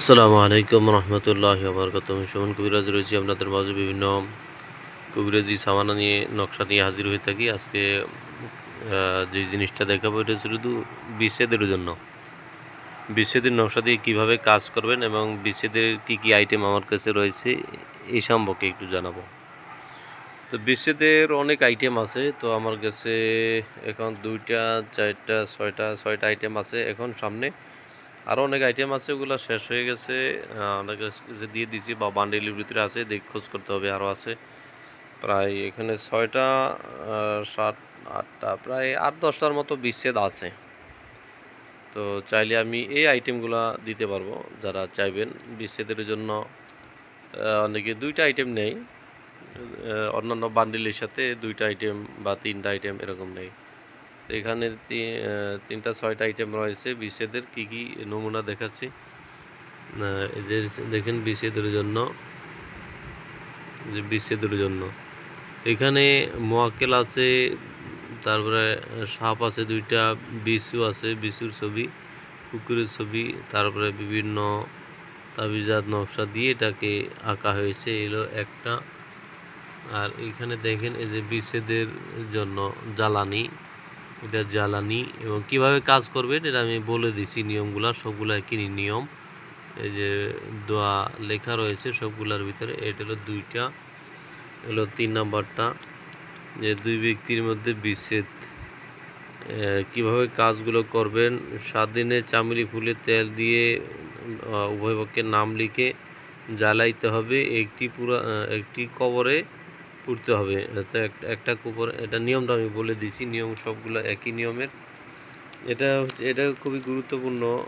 আসসালামু আলাইকুম রহমতুল্লাহ বরকত আমি সুমন কবিরাজ রয়েছি, আপনাদের মাঝে বিভিন্ন কবিরাজি সামানা নিয়ে, নকশা নিয়ে হাজির হয়ে থাকি। আজকে যে জিনিসটা দেখাবো, এটা শুধু বিচ্ছেদের জন্য। বিচ্ছেদের নকশা দিয়ে কীভাবে কাজ করবেন এবং বিচ্ছেদের কী কী আইটেম আমার কাছে রয়েছে, এই সম্পর্কে একটু জানাব। তো বিচ্ছেদের অনেক আইটেম আছে, তো আমার কাছে এখন দুইটা, চারটা, ছয়টা ছয়টা আইটেম আছে এখন সামনে। আরও অনেক আইটেম আছে, ওগুলো শেষ হয়ে গেছে। অনেক কাছে দিয়ে দিছি, বা বান্ডেলের ভিতরে আছে, দেখ, খোঁজ করতে হবে আরও আছে। প্রায় এখানে ছয়টা সাত, আটটা, প্রায় আট, দশটার মতো বিচ্ছেদ আছে। তো চাইলে আমি এই আইটেমগুলো দিতে পারব, যারা চাইবেন। বিচ্ছেদের জন্য অনেকে দুইটা আইটেম নেই অন্যান্য বান্ডিলের সাথে দুইটা আইটেম বা তিনটা আইটেম এরকম নেই তো এখানে তিনটা, ছয়টা আইটেম রয়েছে। বিচ্ছেদের কী কী নমুনা দেখাচ্ছি? যে দেখেন বিচ্ছেদের জন্য। যে বিচ্ছেদের জন্য। এখানে মোয়াক্কেল আছে, তারপরে সাপ আছে দুইটা বিছু আছে বিছুর ছবি, কুকুরের ছবি, তারপরে বিভিন্ন তাবিজাত নকশা দিয়ে এটাকে আঁকা হয়েছে এলো একটা। আর এখানে দেখেন এই যে বিচ্ছেদের জন্য জ্বালানি। এটা জ্বালানি এবং কীভাবে কাজ করবেন এটা আমি বলে দিছি নিয়মগুলো, সবগুলো একই নিয়ম। এই যে দোয়া লেখা রয়েছে সবগুলোর ভিতরে, এটা হলো দুইটা হলো তিন নাম্বারটা। যে দুই ব্যক্তির মধ্যে বিচ্ছেদ কীভাবে কাজগুলো করবেন, সাত দিনে চামেলি ফুলে তেল দিয়ে উভয় পক্ষের নাম লিখে জ্বালাইতে হবে। একটি পুরা একটি কবরে পুড়তে হবে। তো এক- একটা কবর এটা নিয়মটা আমি বলে দিছি নিয়ম সবগুলো একই নিয়মের। এটা হচ্ছে- এটা খুবই গুরুত্বপূর্ণ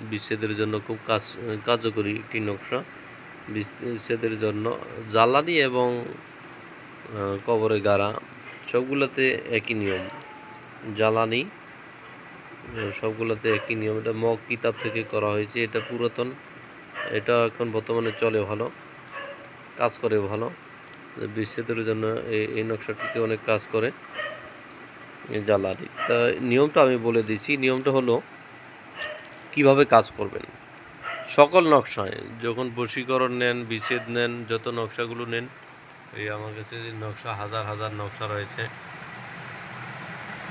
বিচ্ছেদের জন্য খুব কাজ, কার্যকরী একটি নকশা। বিচ্ছেদের জন্য জ্বালানি এবং কবরে গাড়া সবগুলোতে একই নিয়ম। জ্বালানি সবগুলোতে একই নিয়ম। এটা মগ কিতাব থেকে করা হয়েছে, এটা পুরাতন, এটা এখন বর্তমানে চলে ভালো, কাজ করে ভালো। বিচ্ছেদের জন্য এই নকশাটিতে অনেক কাজ করে জ্বালানি। তা নিয়মটা আমি বলে দিচ্ছি। নিয়মটা হলো কীভাবে কাজ করবেন? সকল নকশায় যখন বশীকরণ নেন, বিচ্ছেদ নেন, যত নকশাগুলো নেন, এই আমার কাছে নকশা হাজার হাজার নকশা রয়েছে,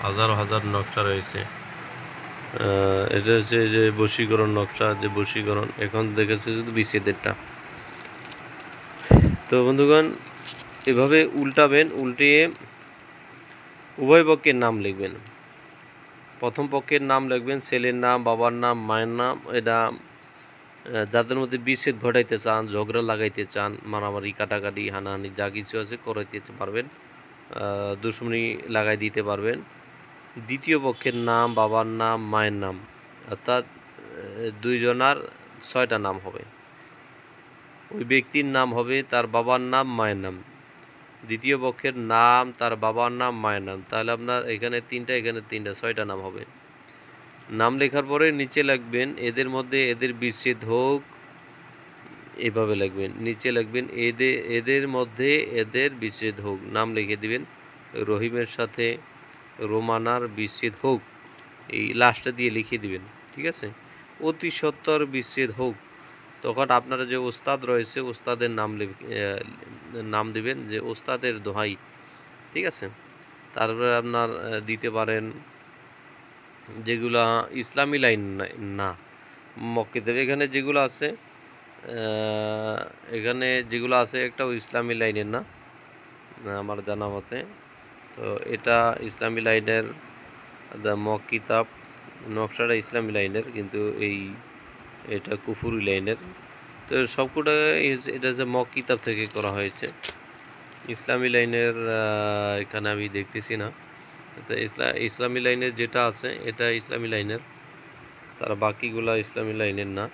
হাজার হাজার নকশা রয়েছে। এটা হচ্ছে যে বশীকরণ নকশা, যে বশীকরণ, এখন দেখেছে শুধু বিচ্ছেদেরটা। তো বন্ধুগণ এভাবে উল্টাবেন, উল্টিয়ে উভয় পক্ষের নাম লিখবেন। প্রথম পক্ষের নাম লিখবেন, ছেলের নাম, বাবার নাম, মায়ের নাম, এটা যাদের মধ্যে বিচ্ছেদ ঘটাইতে চান, ঝগড়া লাগাইতে চান, মারামারি, কাটাকাটি, হানাহানি, যা কিছু আছে করাইতে পারবেন দুশ্মনী লাগাই দিতে পারবেন। দ্বিতীয় পক্ষের নাম, বাবার নাম, মায়ের নাম, অর্থাৎ দুইজনার ছয়টা নাম হবে। ওই ব্যক্তির নাম হবে, তার বাবার নাম, মায়ের নাম। দ্বিতীয় পক্ষের নাম, তার বাবার নাম, মায়ের নাম। তাহলে আপনার এখানে তিনটা এখানে তিনটা, ছয়টা নাম হবে। নাম লেখার পরে নিচে লিখবেন, এদের মধ্যে এদের বিচ্ছেদ হোক, এভাবে লিখবেন। নিচে লিখবেন এদের এদের মধ্যে এদের বিচ্ছেদ হোক। নাম লিখে দিবেন, রহিমের সাথে রোমানার বিচ্ছেদ হোক। এই লাস্টটা দিয়ে লিখে দিবেন, ঠিক আছে? অতি সত্তর বিচ্ছেদ হোক। তখন আপনারা যে ওস্তাদ রয়েছে, ওস্তাদের নাম নাম দিবেন যে ওস্তাদের দোহাই, ঠিক আছে? তারপরে আপনার দিতে পারেন যেগুলা ইসলামী লাইন না- মক্কেদের। এখানে যেগুলো আছে এখানে যেগুলো আছে একটা ইসলামী লাইনের না, আমার জানা মতে। তো এটা ইসলামী লাইনের দ্য মক কিতাব, নকশাটা ইসলামী লাইনের, কিন্তু এই, এটা কুফুরি লাইনের। তো সবকটা এটা যে মক কিতাব থেকে করা হয়েছে। ইসলামী লাইনের এখানে আমি দেখতেছি না। তো ইসলা, ইসলামী লাইনের যেটা আছে, এটা ইসলামী লাইনের। তার বাকিগুলা ইসলামী লাইনের না।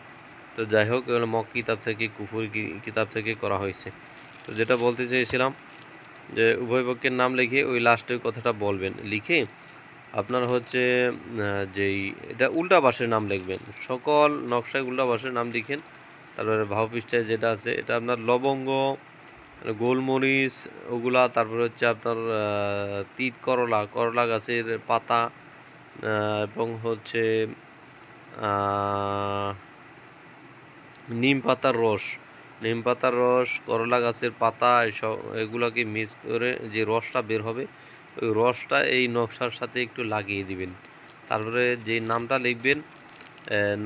তো যাই হোক মক কিতাব থেকে, কুফুর কিতাব থেকে করা হয়েছে। তো যেটা বলতে চেয়েছিলাম যে উভয় পক্ষের নাম লিখে ওই লাস্টের কথাটা বলবেন। লিখে আপনার হচ্ছে যেই, এটা উল্টা বাসের নাম লিখবেন। সকল নকশায় উল্টা বাসের নাম লিখেন। তারপরে ভাব পৃষ্ঠায় যেটা আছে, এটা আপনার লবঙ্গ গোলমরিচ, ওগুলা, তারপরে হচ্ছে আপনার তিত করলা করলা গাছের পাতা এবং হচ্ছে নিম পাতার রস। নিম পাতার রস, করলা গাছের পাতা, এসব, এগুলোকে মিক্স করে যে রসটা বের হবে, ওই রসটা এই নকশার সাথে একটু লাগিয়ে দিবেন। তারপরে যে নামটা লিখবেন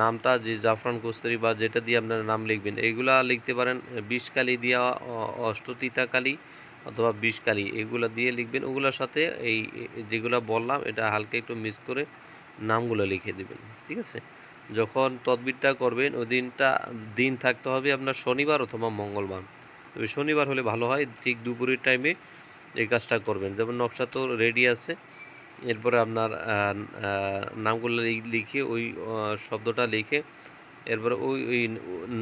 নামটা যে জাফরান কস্তুরি বা যেটা দিয়ে আপনার নাম লিখবেন এইগুলা লিখতে পারেন বিষ কালি দিয়া অষ্টতিতা কালি অথবা বিষ কালি এগুলা দিয়ে লিখবেন। ওগুলোর সাথে এই যেগুলা বললাম, এটা হালকা একটু মিস করে নামগুলো লিখে দিবেন, ঠিক আছে? যখন তদবিরটা করবেন, ওই দিনটা, দিন থাকতে হবে আপনার শনিবার অথবা মঙ্গলবার। তবে শনিবার হলে ভালো হয়, ঠিক দুপুরের টাইমে এই কাজটা করবেন। যেমন নকশা তো রেডি আছে এরপরে আপনার নামগুলো লিখে ওই শব্দটা লিখে এরপরে ওই ওই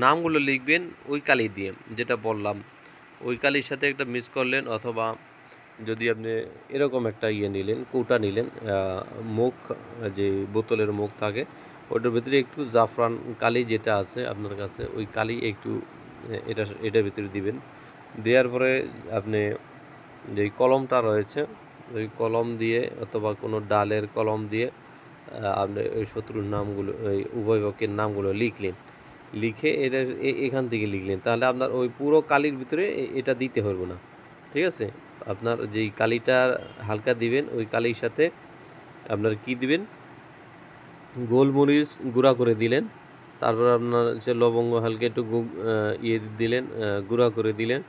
নামগুলো লিখবেন ওই কালি দিয়ে, যেটা বললাম। ওই কালির সাথে একটা মিস করলেন অথবা যদি আপনি এরকম একটা ইয়ে নিলেন, কৌটা নিলেন মুখ, যে বোতলের মুখ থাকে, ওটার ভিতরে একটু জাফরান কালি যেটা আছে আপনার কাছে, ওই কালি একটু এটা, এটার ভিতরে দিবেন। দেওয়ার পরে আপনি যে কলমটা রয়েছে কলম দিয়ে অথবা কোনো ডালের কলম দিয়ে আপনি ওই শত্রুর নামগুলো, ওই উভয় পক্ষের নামগুলো লিখলেন। লিখে এটা এখান থেকে লিখলেন। তাহলে আপনার ওই পুরো কালির ভিতরে এটা দিতে হবে না। ঠিক আছে? আপনার যেই কালিটা হালকা দিবেন, ওই কালির সাথে আপনার কি দিবেন? গোলমরিচ গুঁড়া করে দিলেন। তারপর আপনার হচ্ছে লবঙ্গ হালকা একটু ইয়ে দিলেন গুঁড়া করে দিলেন।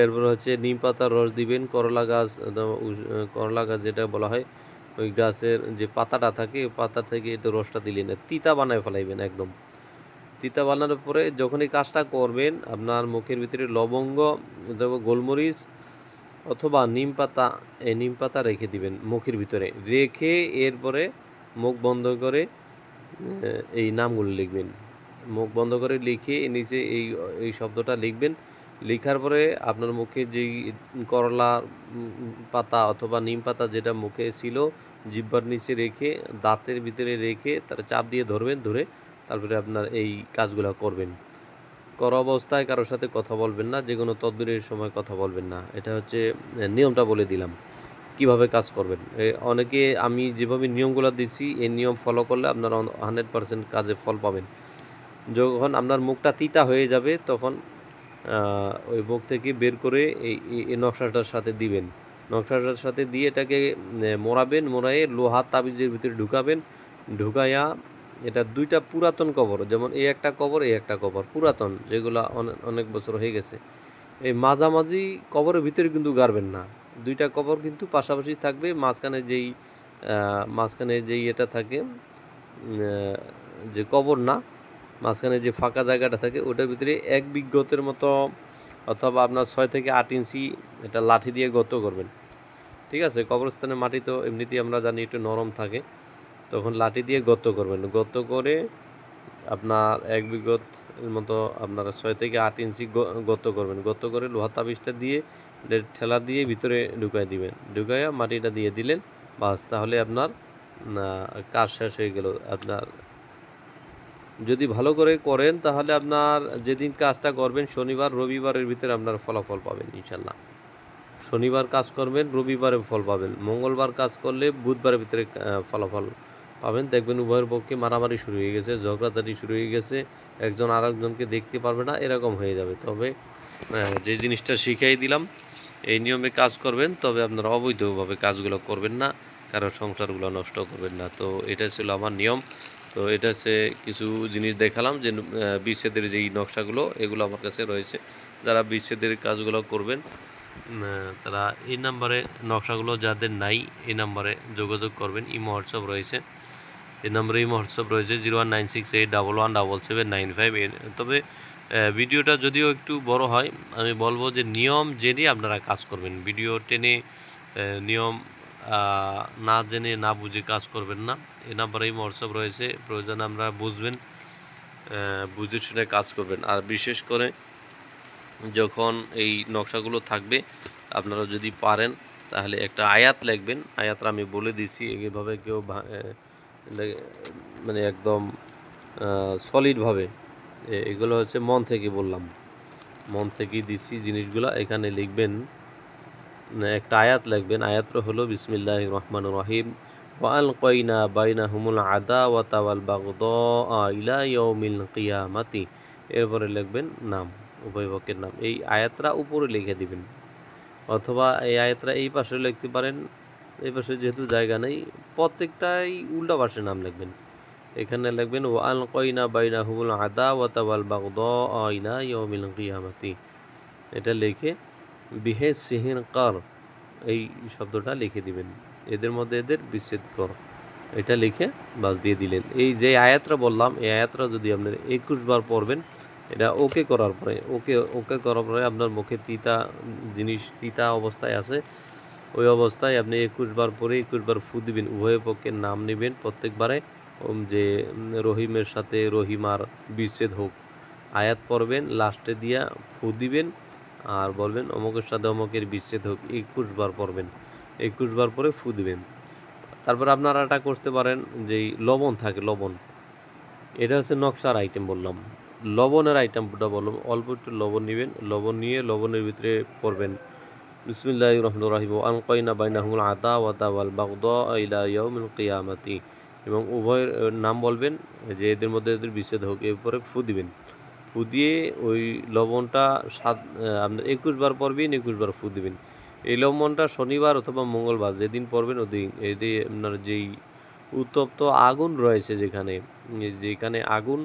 এরপর হচ্ছে নিম পাতার রস দিবেন, করলা গাছ করলা গাছ যেটা বলা হয়, ওই গাছের যে পাতাটা থাকে পাতা থেকে একটু রসটা দিলেন। তিতা বানায় ফেলাইবেন একদম। তিতা বানানোর পরে যখন এই কাজটা করবেন, আপনার মুখের ভিতরে লবঙ্গ গোলমরিচ, অথবা নিম পাতা, এই নিম পাতা রেখে দিবেন মুখের ভিতরে। রেখে এরপরে মুখ বন্ধ করে এই নামগুলো লিখবেন। মুখ বন্ধ করে লিখে নিচে এই এই শব্দটা লিখবেন। লেখার পরে আপনার মুখে যেই করলা পাতা অথবা নিম পাতা যেটা মুখে ছিল, জিব্বার নিচে রেখে, দাঁতের ভিতরে রেখে তার চাপ দিয়ে ধরবেন, ধরে তারপরে আপনার এই কাজগুলো করবেন। করা অবস্থায় কারোর সাথে কথা বলবেন না, যে কোনো তদবিরের সময় কথা বলবেন না। এটা হচ্ছে নিয়মটা বলে দিলাম। কীভাবে কাজ করবেন? অনেকে আমি যেভাবে নিয়মগুলো দিচ্ছি এই নিয়ম ফলো করলে আপনারা হান্ড্রেড পার্সেন্ট কাজে ফল পাবেন। যখন আপনার মুখটা তিতা হয়ে যাবে, তখন ওই মুখ থেকে বের করে এই নকশাটার সাথে দিবেন। নকশাটার সাথে দিয়ে এটাকে মোড়াবেন, মোড়ায়ে লোহা তাবিজের ভিতরে ঢুকাবেন। ঢুকাইয়া এটা দুইটা পুরাতন কবর, যেমন এই একটা কবর, এই একটা কবর, পুরাতন, যেগুলো অনে- অনেক বছর হয়ে গেছে। এই মাঝামাঝি কবরের ভিতরে কিন্তু গাড়বেন না। দুইটা কবর কিন্তু পাশাপাশি থাকবে, মাঝখানে যেই মাঝখানে যেই এটা থাকে যে কবর না মাঝখানে যে ফাঁকা জায়গাটা থাকে, ওটার ভিতরে এক বিঘতের মতো অথবা আপনার ছয় থেকে আট ইঞ্চি এটা লাঠি দিয়ে গর্ত করবেন। ঠিক আছে? কবরস্থানের মাটি তো এমনিতেই আমরা জানি একটু নরম থাকে। তখন লাঠি দিয়ে গর্ত করবেন। গর্ত করে আপনার এক বিঘত মতো আপনার ছয় থেকে আট ইঞ্চি গ- গর্ত করবেন। গর্ত করে লোহা তাবিজটা দিয়ে ঠেলা দিয়ে ভিতরে ঢুকাই দিবেন। ঢুকাইয়া মাটিটা দিয়ে দিলেন। বাস, তাহলে আপনার কাজ শেষ হয়ে গেল। আপনার যদি ভালো করে করেন, তাহলে আপনার যেদিন কাজটা করবেন, শনিবার, রবিবারের ভিতরে আপনার ফলাফল পাবেন ইনশাল্লাহ শনিবার কাজ করবেন রবিবারে ফল পাবেন। মঙ্গলবার কাজ করলে বুধবারের ভিতরে ফলাফল পাবেন। দেখবেন উভয়ের পক্ষে মারামারি শুরু হয়ে গেছে, ঝগড়াঝাটি শুরু হয়ে গেছে, একজন আর একজনকে দেখতে পারবে না, এরকম হয়ে যাবে। তবে যে জিনিসটা শিখাই দিলাম, এই নিয়মে কাজ করবেন, তবে আপনারা অবৈধভাবে কাজগুলো করবেন না, কারও সংসারগুলো নষ্ট করবেন না। তো এটা ছিল আমার নিয়ম। তো এটা হচ্ছে কিছু জিনিস দেখালাম যে বিচ্ছেদের যেই নকশাগুলো, এগুলো আমার কাছে রয়েছে। যারা বিচ্ছেদের কাজগুলো করবেন তারা এই নাম্বারে নকশাগুলো যাদের নাই, এই নাম্বারে যোগাযোগ করবেন। ইমো হোয়াটসঅ্যাপ রয়েছে। এই নম্বরে ইমো হোয়াটসঅ্যাপ রয়েছে zero one nine six eight double one double seven nine five. তবে ভিডিওটা যদিও একটু বড় হয়, আমি বলব যে নিয়ম জেনে আপনারা কাজ করবেন। ভিডিও টেনে নিয়ম না জেনে, না বুঝে কাজ করবেন না। এ নাম্বারে ইমো হোয়াটসঅ্যাপ রয়েছে। প্রয়োজনে আমরা বুঝবেন বুঝে শুনে কাজ করবেন। আর বিশেষ করে যখন এই নকশাগুলো থাকবে, আপনারা যদি পারেন, তাহলে একটা আয়াত লিখবেন। আয়াতটা আমি বলে দিছি এইভাবে কেউ মানে একদম সলিডভাবে এগুলো হচ্ছে মন থেকে বললাম। মন থেকেই দিচ্ছি জিনিসগুলো। এখানে লিখবেন একটা আয়াত লিখবেন। আয়াতটা হলো বিসমিল্লাহ রহমান রহিম। ওয়াল কইনা বাইনা হুমুল আদা ওয়াতা ওয়াল বাগদা ইলা ইয়াউমিল কিয়ামাতি। এরপরে লিখবেন, নাম, উভয় পক্ষের নাম। এই আয়াতটা উপরে লিখে দিবেন। অথবা এই আয়াতটা এই পাশে লিখতে পারেন। এই পাশে যেহেতু জায়গা নেই, প্রত্যেকটাই উল্টা পাশে নাম লিখবেন। এখানে লিখবেন ও আল কইনা বাইনা হুমুল আদা ওয়াতাবাল বাগদ আইনা ইয়মিল কিয়ামাতি। এটা লিখে বিহে সিহিন কর, এই শব্দটা লিখে দিবেন। এদের মধ্যে এদের বিচ্ছেদ কর। এটা লিখে বাস দিয়ে দিলেন। এই যে আয়াতটা বললাম, এই আয়াতটা যদি আপনার একুশ বার পড়বেন, এটা ওকে করার পরে, ওকে ওকে করার পরে আপনার মুখে তিতা জিনিস, তিতা অবস্থায় আছে। ওই অবস্থায় আপনি একুশ বার পরে একুশ বার ফু দিবেন, উভয় পক্ষের নাম নেবেন। প্রত্যেকবারে যে রহিমের সাথে রহিমার বিচ্ছেদ হোক। আয়াত পড়বেন, লাস্টে দিয়া ফু দিবেন আর বলবেন, অমুকের সাথে অমুকের বিচ্ছেদ হোক একুশ বার পড়বেন একুশ বার পরে ফু দিবেন। তারপর আপনারা এটা করতে পারেন যেই লবণ থাকে, লবণ। এটা হচ্ছে নকশার আইটেম বললাম। লবণের আইটেমটা বললাম, অল্প একটু লবণ নেবেন, লবণ নিয়ে লবণের ভিতরে পড়বেন। বিসমিল্লাহ রহমান রাহিম। আনকইনা বাইনাহুল আদা ওয়াদা ওয়াল বাগদ ইলা ইয়াউমিল কিয়ামাতি। এবং উভয়ের নাম বলবেন যে এদের মধ্যে এদের বিচ্ছেদ হোক, এরপরে ফু দিবেন। ফু দিয়ে ওই লবণটা সাত আপনার একুশ বার পড়বেন একুশ বার ফু দিবেন। এই লবণটা শনিবার অথবা মঙ্গলবার যেদিন পড়বেন ওদিন এদিন আপনার যেই উত্তপ্ত আগুন রয়েছে যেখানে যেখানে আগুন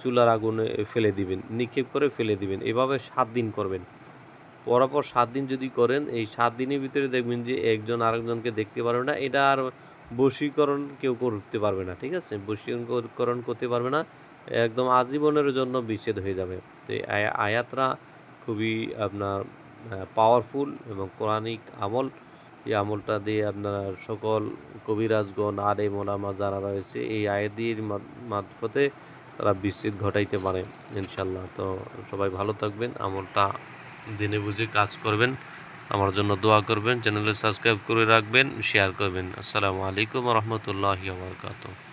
চুলার আগুনে ফেলে দিবেন, নিক্ষেপ করে ফেলে দিবেন, এভাবে সাত দিন করবেন। পরপর সাত দিন যদি করেন, এই সাত দিনের ভিতরে দেখবেন যে একজন আরেকজনকে দেখতে পারবে না, এটা আর বশীকরণ কেউ করতে পারবে না, ঠিক আছে? বশীকরণ করতে পারবে না। একদম আজীবনের জন্য বিচ্ছেদ হয়ে যাবে। তো আয়াতরা খুবই আপনার পাওয়ারফুল এবং কোরআনিক আমল। এই আমলটা দিয়ে আপনার সকল কবিরাজগণ আর এই মোলামা যারা রয়েছে, এই আয়াদির মারফতে তারা বিচ্ছেদ ঘটাইতে পারে ইনশাল্লাহ তো সবাই ভালো থাকবেন, আমলটা দিনে বুঝে কাজ করবেন। আমার জন্য দোয়া করবেন চ্যানেলে সাবস্ক্রাইব করে রাখবেন শেয়ার করবেন। আসসালামু আলাইকুম রহমতুল্লাহ বারকাতুহ।